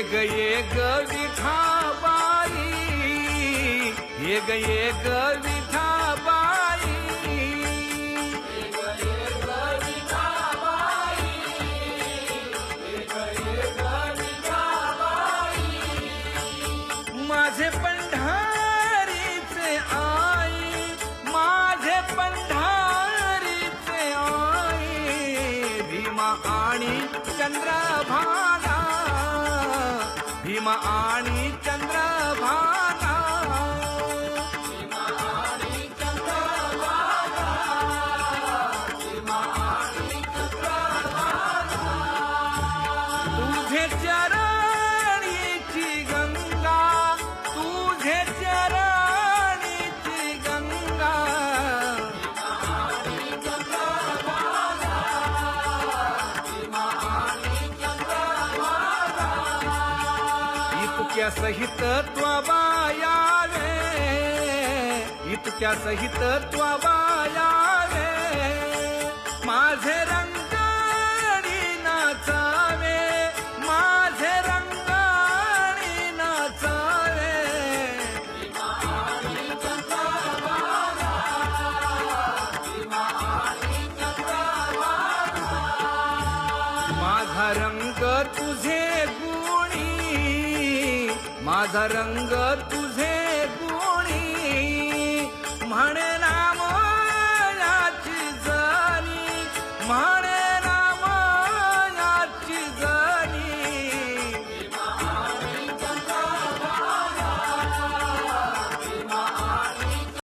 एक एक विठाबाई एक एक विठाबाई माझे पंढारीचे आई माझे पंढारीचे आई भीमा आणि चंद्रभागा भीमा आणि चंद्रभागा. तुझे चरणीची इतक्या सहित त्वबायावे इतक्या सहित त्वबायावे माझे रंगाणी नाचावे. माझे रंगाणी नाचावे. माझा रंग तुझे गुणी माझा रंग तुझे कोणी म्हणे नामाची जणी म्हण